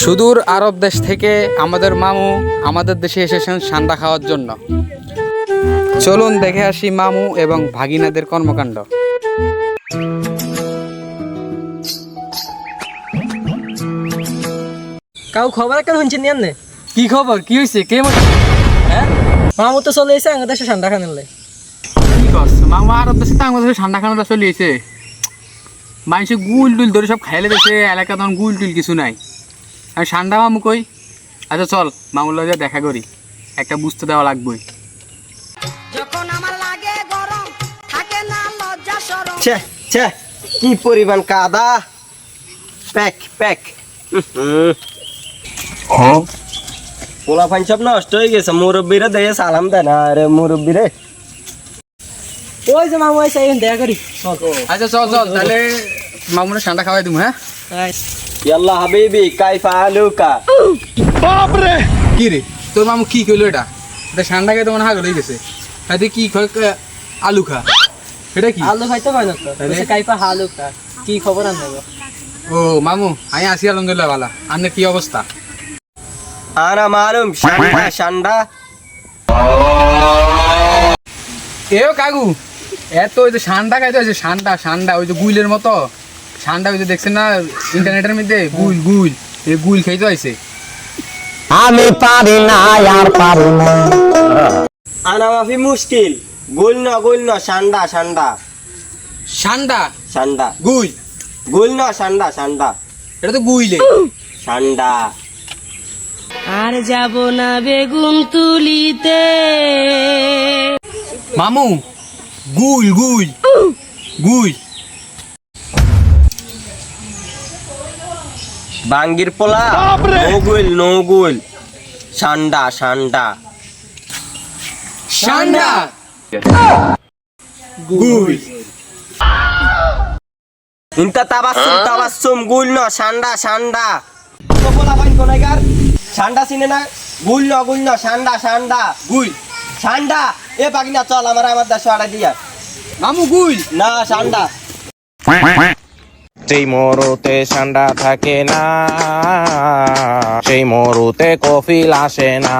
সুদূর আরব দেশ থেকে আমাদের মামু আমাদের দেশে এসেছেন সান্ডা খাওয়ার জন্য। চলুন দেখে আসি মামু এবং ভাগিনাদের কর্মকাণ্ড। কাউ খবর একটা শুনছেন নি কি খবর? কি হয়েছে কে হ্যাঁ? মামু তো চলে এসে আমাদের দেশে ঠান্ডা খানেলে কি করছ? মামু আরব দেশে তো আমাদের দেশে ঠান্ডা খানাটা চলিয়েছে মানুষে গুল টুল ধরে সব খাইলে দেশে এলাকা তখন গুল টুল কিছু নাই। আর ঠান্ডা মামু কই? আচ্ছা চল মামুর লগে দেখা করি। একটা বুঝতে দেওয়া লাগবেই। যখন আমার লাগে গরম থাকে না লজ্জা সরম। ছে ছে কি পরিমাণ কাদা। Pack pack. পোলা ফাইন সব নষ্ট হয়ে গেছে মুরব্বীরা দিয়ে সালাম দেয় না আরে মুরব্বী রে ওই যে মামু এসে দেখা করি। আচ্ছা চল চল তাহলে মামুনে ঠান্ডা খাওয়াই দিব হ্যাঁ। ইয়াল্লা হাবিবি কাইফা আলুকা। কি রে? তোর মামু কি কইলো এটা? এটা তো মনে হাগল হয়ে গেছে কি খয় আলু খা এটা কি? আলু খাইতে পারে না তো? হালু কি খবর আন দেবো ও মামু আমি আসি আলহামদুলিল্লাহ ভালা আপনার কি অবস্থা? আনা মালুম শান্ডা শান্ডা। এও কাকু এত ওই যে ঠান্ডা খাইতে হয়েছে ঠান্ডা ঠান্ডা ওই যে গুইলের মতো। ঠান্ডা যে দেখছেন না? ইন্টারনেটের মধ্যে গুইল গুইল এই গুইল খাইতে হয়েছে আমি পারি না আর পারি না। আনা মাফি মুশকিল। গুল ন গুল ন শান্ডা শান্ডা ঠান্ডা শান্ডা গুইল গুল ন শান্ডা শান্ডা এটা তো গুইলে। শান্ডা আর যাব না বেগুন তুলিতে। মামু গুল গুইল গুইল বাঙ্গির পোলা নো গুল নো গুল শান্ডা শান্ডা ঠান্ডা গুইল। ইনতা তাবাসসুম তাবাসসুম গুল ন শান্ডা শান্ডা তো পোলা ভাই কোনাইকার শান্ডা চিনে না গুল ন গুল ন শান্ডা শান্ডা গুইল। শান্ডা এ পাগিনা চল আমার আমার দেশ আড়াই দিয়া। মামু গুইল। না শান্ডা সেই মরুতে ঠান্ডা থাকে না সেই মরুতে কফিল আসে না।